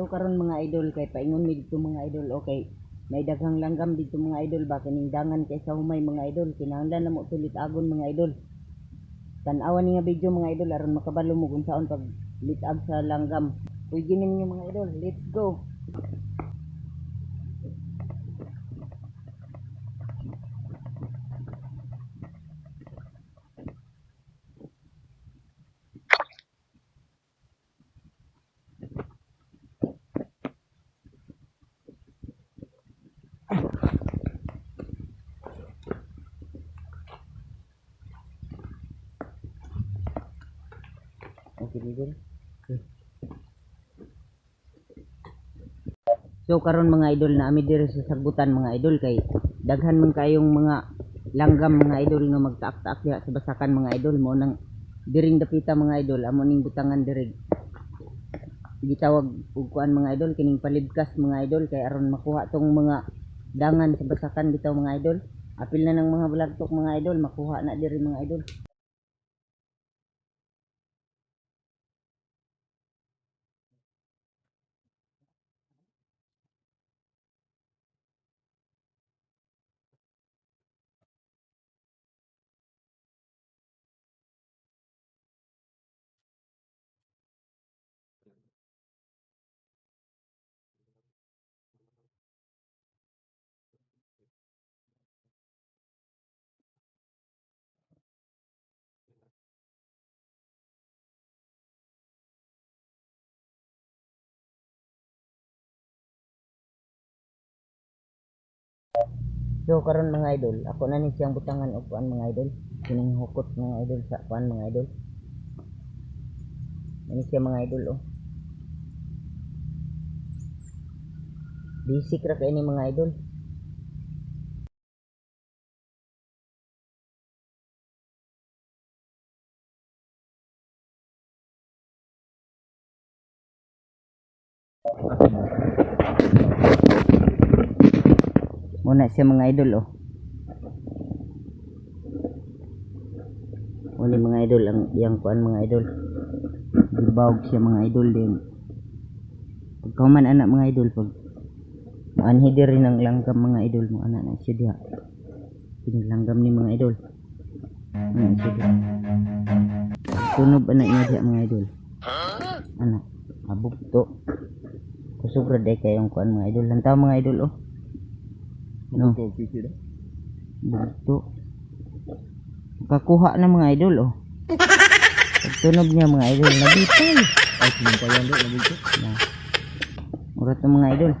So karon mga idol kay paingon mi dito mga idol okay. May daghang langgam dito mga idol ba kinindangan kay sa humay mga idol kinahanglan na mo tulit agon mga idol. Tan-awan ni nga video mga idol aron makabalo mo kung saon pag litag sa langgam. Uy ginin niyo mga idol, let's go. Okay, idol. So karon mga idol na ami diri sa sagbutan mga idol kay daghan man kayong mga langgam mga idol nga magtaak-taak diha sa basakan mga idol. Mo nang diring dapita mga idol. Amo ning butangan diri gitawag og kuan mga idol kining palibkas mga idol kay aron makuha tong mga dangan sa basakan bitaw mga idol. Apil na ng mga balagtok mga idol makuha na diri mga idol So karon mga idol, ako na ni siyang butangan og kuan mga idol. Kining hukot mga idol sa kuan mga idol. Ini siya mga idol oh. Basic ra kay ni mga idol. Muna siya mga idol oh. Muna mga idol ang yang kuan mga idol. Gibawg siya mga idol din. Pagkauman anak mga idol pag maanhi diri ng langgam mga idol mo anak na siya diha. Kini langgam ni mga idol. Anak siya diha. Tunob anak niya diha mga idol. Anak, abog to. Kusog ra day kayong kuan mga idol. Lantaw mga idol oh. No. Bugto. Kakuha na mga idol oh. Pagtunog niya mga idol, nabitay. Ay, sinampayan doon, nabigto. Na. Urat ng mga idol.